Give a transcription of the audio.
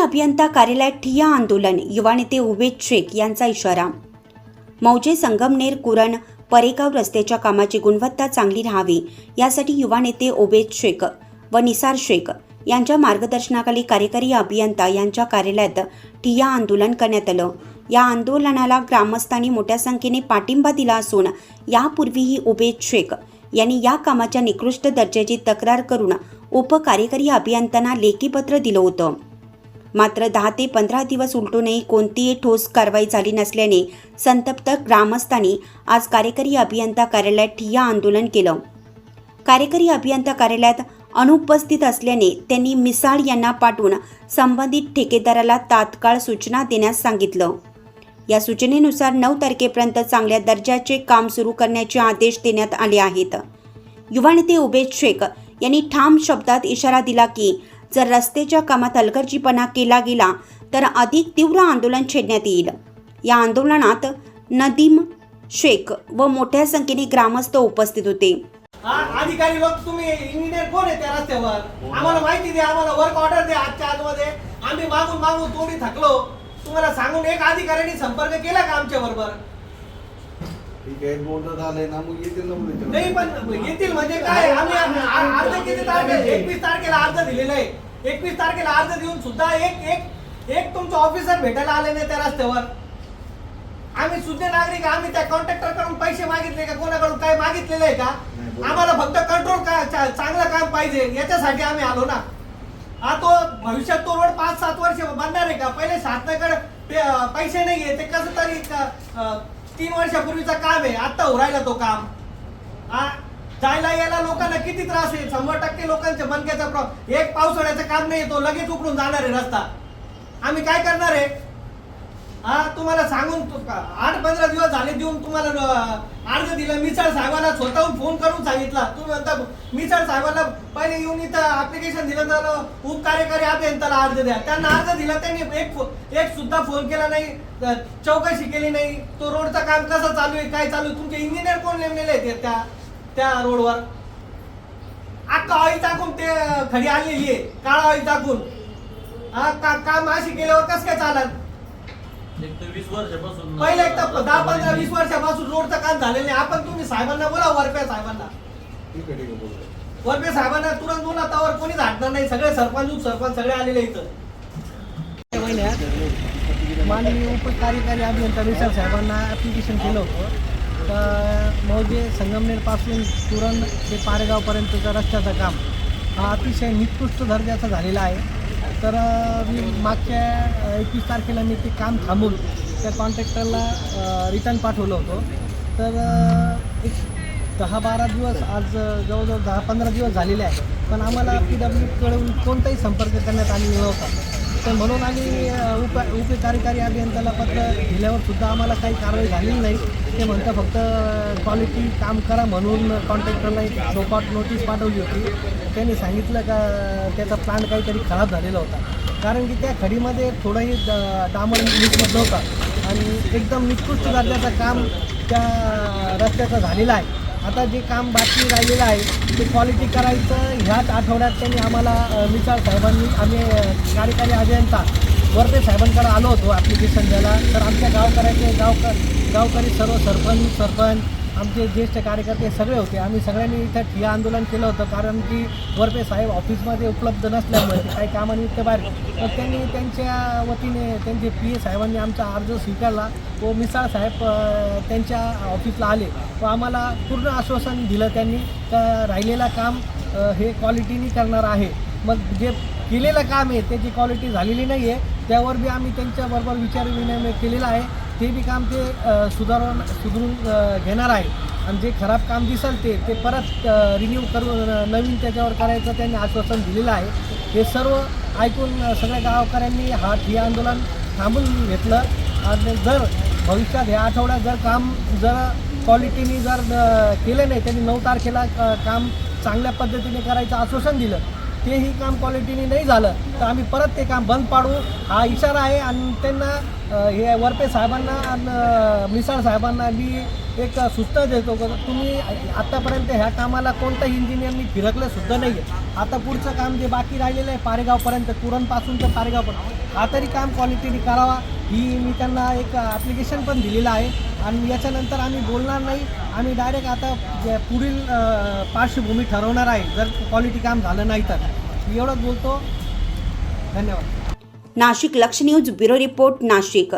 अभियंता कार्यालयात ठिय्या आंदोलन युवा नेते उबेद शेख यांचा इशारा. मौजे संगमनेर कुरण परेगाव रस्त्याच्या कामाची गुणवत्ता चांगली राहावी यासाठी युवा नेते ओबेद शेख व निसार शेख यांच्या मार्गदर्शनाखाली कार्यकारी अभियंता यांच्या कार्यालयात ठिय्या आंदोलन करण्यात आलं. या आंदोलनाला ग्रामस्थांनी मोठ्या संख्येने पाठिंबा दिला असून यापूर्वीही उबेद शेख यांनी या कामाच्या निकृष्ट दर्जाची तक्रार करून उपकार्यकारी अभियंत्यांना लेखीपत्र दिलं होतं. मात्र दहा ते पंधरा दिवस उलटूनही कोणतीही ठोस कारवाई झाली नसल्याने संतप्त ग्रामस्थांनी आज कार्यकारी अभियंता कार्यालयात ठिय्या आंदोलन केलं. कार्यकारी अभियंता कार्यालयात अनुपस्थित असल्याने त्यांनी मिसाळ यांना पाठवून संबंधित ठेकेदाराला तात्काळ सूचना देण्यास सांगितलं. या सूचनेनुसार नऊ तारखेपर्यंत चांगल्या दर्जाचे काम सुरू करण्याचे आदेश देण्यात आले आहेत. युवा नेते उबेद शेख यांनी ठाम शब्दात इशारा दिला की जर रस्त्याच्या कामात हलगर्जीपणा केला गेला तर अधिक तीव्र आंदोलन छेडण्यात येईल. या आंदोलनात नदीम शेख व मोठ्या संख्येने ग्रामस्थ उपस्थित होते. अधिकारी लोक तुम्ही इंजिनियर कोण आहे त्या रस्त्यावर? आम्हाला माहिती द्या आम्हाला वर्क ऑर्डर द्या आजच्या आजमध्ये. आम्ही मागून मागून तोडी थकलो. तुम्हाला सांगून एक अधिकाऱ्यांनी संपर्क केला का आमच्या बरोबर ठीक आहे झालंय ना मग येतील ना. नाही पण येतील म्हणजे काय? आम्ही आ- अर्ज किती तारखेला? एकवीस तारखेला अर्ज दिलेला आहे. एकवीस तारखेला अर्ज देऊन सुद्धा एक एक एक तुमचं ऑफिसर भेटायला आले नाही त्या रस्त्यावर. आम्ही सुज्ञ नागरिक आम्ही त्या कॉन्ट्रॅक्टरकडून पैसे मागितले का कोणाकडून काय मागितलेलं आहे का? बरोबर. आम्हाला फक्त कंट्रोल चांगलं काम पाहिजे याच्यासाठी आम्ही आलो ना. हा तो भविष्यात तो रोड पाच सात वर्ष बनणार आहे का? पहिले शासनाकडे पैसे नाहीये ते कसं तरी अं, तीन वर्षापूर्वीचा काम आहे. आता उरायला तो काम. आ जायला यायला लोकांना किती त्रास आहे? शंभर टक्के लोकांच्या मनक्याचा प्रॉब्लेम एक पावसाळ्याचं काम नाही तो लगेच उकडून जाणार आहे रस्ता. आम्ही काय करणार आहे? हा तुम्हाला सांगून आठ पंधरा दिवस झाले देऊन तुम्हाला अर्ज दिला. मिसाळ साहेबाला स्वतःहून फोन करून सांगितला. तुम्ही म्हणता मिसाळ साहेबाला पहिले येऊन इथं ऍप्लिकेशन दिलं तर उपकार्यकारी अभियंताला अर्ज द्या. त्यांना अर्ज दिला त्यांनी एक एक सुद्धा फोन केला नाही. चौकशी केली नाही. तो रोडचं काम कसं चालू आहे काय चालू आहे? तुमचे इंजिनियर कोण नेमलेले आहेत त्या त्या रोडवर? अख्खा ऑइल टाकून ते खडी आलेली आहे. काळा ऑइल टाकून. हा का काम अशी केल्यावर कसं काय चालत एक तर वीस वर्षापासून पहिले एक तर दहा पंधरा वीस वर्षापासून रोडचं काम झालेलं नाही आपण तुम्ही साहेबांना बोला वरपे साहेबांना. ठीक आहे ठीक आहे बोलतो. वरपे साहेबांना तुरंत बोला त्यावर कोणीच हटणार नाही. सगळे सरपंच उपसरपंच सगळे आलेले इथं. महिन्यात माननीय उपकार्यकारी अभियंता विशाल साहेबांना ॲप्लिकेशन केलं होतं. तर मौजे संगमनेरपासून तुरण ते पारेगावपर्यंतचं रस्त्याचं काम हा अतिशय निकृष्ट दर्जाचा झालेला आहे. तर मी मागच्या एकवीस तारखेला मी ते काम थांबून त्या कॉन्ट्रॅक्टरला रिटर्न पाठवलं होतं. तर एक दहा बारा दिवस आज जवळजवळ दहा पंधरा दिवस झालेले आहे पण आम्हाला पी डब्ल्यूकडून कोणताही संपर्क करण्यात आलेला नव्हता. तर म्हणून आम्ही अ, उप उपकार्यकारी अभियंत्याला पत्र दिल्यावर सुद्धा आम्हाला काही कारवाई झालेली नाही. ते म्हणतं फक्त क्वालिटी काम करा म्हणून कॉन्ट्रॅक्टरला एक चौकाट नोटीस पाठवली होती. त्यांनी सांगितलं का त्याचा प्लांट काहीतरी खराब झालेला होता. कारण की त्या खडीमध्ये थोडंही डामर डांबर होता आणि एकदम निकृष्ट दर्जाचं काम त्या रस्त्याचं झालेलं आहे. आता जे काम बाकी राहिलेलं आहे ते क्वालिटी करायचं ह्याच आठवड्यात त्यांनी आम्हाला विचार साहेबांनी आम्ही कार्यकारी अभियंता वरते साहेबांकडे आलो होतो ॲप्लिकेशन द्यायला. तर आमच्या गावकऱ्याचे गावक गावकरी सर्व सरपंच सरपंच आमचे ज्येष्ठ कार्यकर्ते सगळे होते. आम्ही सगळ्यांनी इथं ठिया आंदोलन केलं होतं कारण की वरपे साहेब ऑफिसमध्ये उपलब्ध नसल्यामुळे ते काही कामानिमित्त बाहेर तर त्यांनी त्यांच्या वतीने त्यांचे पी ए साहेबांनी आमचा अर्ज स्वीकारला. व मिसाळ साहेब त्यांच्या ऑफिसला आले. व आम्हाला पूर्ण आश्वासन दिलं त्यांनी. का राहिलेलं काम हे क्वालिटीनी करणार आहे. मग जे केलेलं काम आहे त्याची क्वालिटी झालेली नाही आहे त्यावर बी आम्ही त्यांच्याबरोबर विचारविनिमय केलेला आहे. ते बी काम ते अ, सुधारून सुधरून घेणार आहे. आणि जे खराब काम दिसेल ते ते परत रिन्यू करून नवीन त्याच्यावर करायचं त्यांनी आश्वासन दिलेलं आहे. हे सर्व ऐकून सगळ्या गावकऱ्यांनी हा हे आंदोलन थांबून घेतलं. आणि जर भविष्यात ह्या आठवड्यात जर काम जर क्वालिटीने जर केलं नाही त्यांनी नऊ तारखेला काम चांगल्या पद्धतीने करायचं आश्वासन दिलं. तेही काम क्वालिटीने नाही झालं तर आम्ही परत ते काम बंद पाडू. हा इशारा आहे आणि त्यांना हे वरपे साहेबांना आणि मिसाळ साहेबांना मी एक सूचना देतो. तुम्ही आत्तापर्यंत ह्या कामाला कोणत्याही इंजिनियरनी फिरकलं सुद्धा नाही आहे आता पुढचं काम जे बाकी राहिलेलं आहे पारेगावपर्यंत तुरणपासून तर पारेगावपर्यंत हा तरी काम क्वालिटीने करावा. ही मी त्यांना एक ॲप्लिकेशन पण दिलेलं आहे. आणि याच्यानंतर आम्ही बोलणार नाही. आम्ही डायरेक्ट आता जे पुढील पार्श्वभूमी ठरवणार आहे. जर क्वालिटी काम झालं नाही तर. एवढंच बोलतो. धन्यवाद. नाशिक लक्ष न्यूज ब्युरो रिपोर्ट नाशिक.